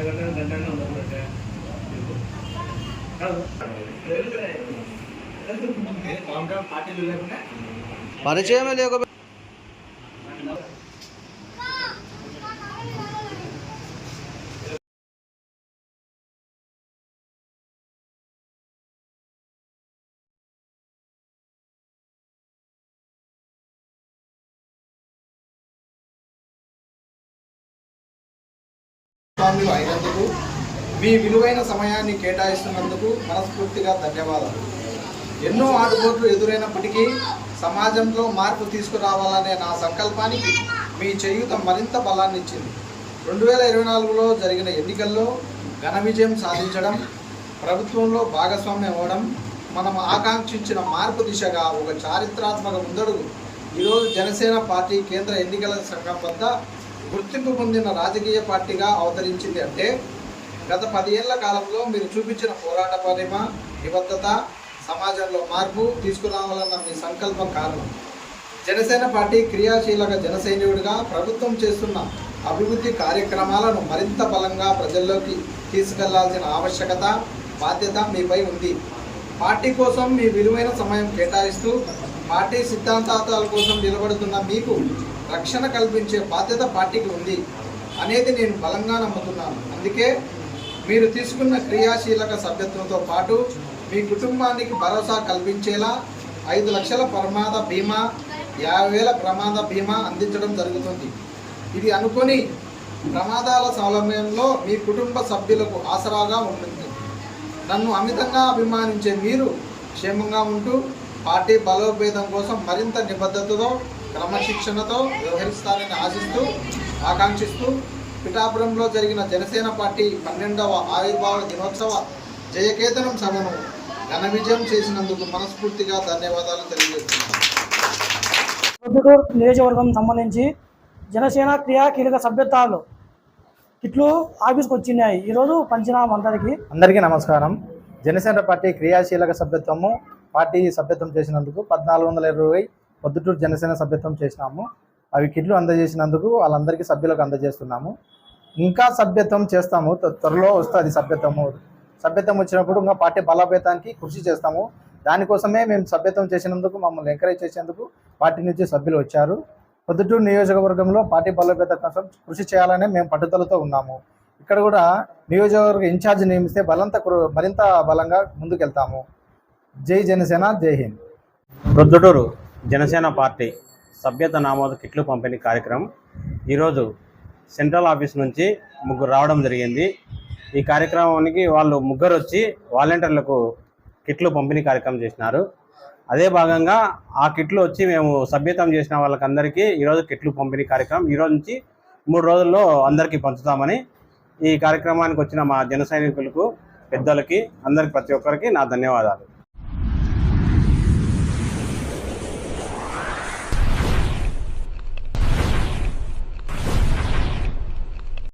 గంట గంటనే ఉండకూడదు కాదు పార్టీలు లేకుండా పరిచయమే లేకపోతే భాగస్వాములు అయినందుకు మీ విలువైన సమయాన్ని కేటాయిస్తున్నందుకు మనస్ఫూర్తిగా ధన్యవాదాలు. ఎన్నో ఆటుపోట్లు ఎదురైనప్పటికీ సమాజంలో మార్పు తీసుకురావాలనే నా సంకల్పానికి మీ చేయూత మరింత బలాన్ని ఇచ్చింది. రెండు వేల ఇరవై నాలుగులో జరిగిన ఎన్నికల్లో ఘన విజయం సాధించడం ప్రభుత్వంలో భాగస్వామ్యం అవ్వడం మనం ఆకాంక్షించిన మార్పు దిశగా ఒక చారిత్రాత్మక ముందడుగు. ఈరోజు జనసేన పార్టీ కేంద్ర ఎన్నికల సంఘం వద్ద గుర్తింపు పొందిన రాజకీయ పార్టీగా అవతరించింది అంటే గత పదిహేళ్ళ కాలంలో మీరు చూపించిన పోరాట పరిమ నిబద్ధత సమాజంలో మార్పు తీసుకురావాలన్న మీ సంకల్పం కారణం జనసేన పార్టీ క్రియాశీలక జనసైనికుడిగా ప్రభుత్వం చేస్తున్న అభివృద్ధి కార్యక్రమాలను మరింత బలంగా ప్రజల్లోకి తీసుకెళ్ళాల్సిన ఆవశ్యకత బాధ్యత మీపై ఉంది. పార్టీ కోసం మీ విలువైన సమయం కేటాయిస్తూ పార్టీ సిద్ధాంతాల కోసం నిలబడుతున్న మీకు రక్షణ కల్పించే బాధ్యత పార్టీకి ఉంది అనేది నేను బలంగా నమ్ముతున్నాను. అందుకే మీరు తీసుకున్న క్రియాశీలక సభ్యత్వంతో పాటు మీ కుటుంబానికి భరోసా కల్పించేలా ఐదు లక్షల ప్రమాద బీమా యాభై వేల ప్రమాద బీమా అందించడం జరుగుతుంది. ఇది అనుకొని ప్రమాదాల సమయంలో మీ కుటుంబ సభ్యులకు ఆసరాగా ఉంటుంది. నన్ను అమితంగా అభిమానించే మీరు క్షేమంగా ఉంటూ పార్టీ బలోపేతం కోసం మరింత నిబద్ధతతో క్రమశిక్షణతో వ్యవహరిస్తారని ఆశిస్తూ ఆకాంక్షిస్తూ పిఠాపురంలో జరిగిన జనసేన పార్టీ పన్నెండవ ఆవిర్భావ దినోత్సవ జయకేతనం సభను ఘన విజయం చేసినందుకు మనస్ఫూర్తిగా ధన్యవాదాలు తెలియజేస్తున్నాను. నియోజకవర్గం సంబంధించి జనసేన క్రియా కీలక సభ్యత్వాలు ఇట్లు ఆఫీస్కి వచ్చినాయి. ఈరోజు పంచనామా అందరికీ. అందరికీ నమస్కారం. జనసేన పార్టీ క్రియాశీలక సభ్యత్వము పార్టీ సభ్యత్వం చేసినందుకు పద్నాలుగు వందల ఇరవై పొద్దుటూరు జనసేన సభ్యత్వం చేసినాము. అవి కిట్లు అందజేసినందుకు వాళ్ళందరికీ సభ్యులకు అందజేస్తున్నాము. ఇంకా సభ్యత్వం చేస్తాము. త్వరలో వస్తుంది సభ్యత్వము సభ్యత్వం వచ్చినప్పుడు ఇంకా పార్టీ బలోపేతానికి కృషి చేస్తాము. దానికోసమే మేము సభ్యత్వం చేసినందుకు మమ్మల్ని ఎంకరేజ్ చేసేందుకు పార్టీ నుంచి సభ్యులు వచ్చారు. పొద్దుటూరు నియోజకవర్గంలో పార్టీ బలోపేత కోసం కృషి చేయాలనే మేము పట్టుదలతో ఉన్నాము. ఇక్కడ కూడా నియోజకవర్గ ఇన్ఛార్జ్ నియమిస్తే బలంత కృ- మరింత బలంగా ముందుకెళ్తాము. జై జనసేన జై హింద్. ప్రొద్దుటూరు జనసేన పార్టీ సభ్యత నామోద కిట్లు పంపిణీ కార్యక్రమం ఈరోజు సెంట్రల్ ఆఫీస్ నుంచి ముగ్గురు రావడం జరిగింది. ఈ కార్యక్రమానికి వాళ్ళు ముగ్గురు వచ్చి వాలంటీర్లకు కిట్లు పంపిణీ కార్యక్రమం చేసినారు. అదే భాగంగా ఆ కిట్లు వచ్చి మేము సభ్యతం చేసిన వాళ్ళకందరికీ ఈరోజు కిట్లు పంపిణీ కార్యక్రమం ఈరోజు నుంచి మూడు రోజుల్లో అందరికీ పంచుతామని ఈ కార్యక్రమానికి వచ్చిన మా జన సైనికులకు పెద్దలకి అందరికి ప్రతి ఒక్కరికి నా ధన్యవాదాలు.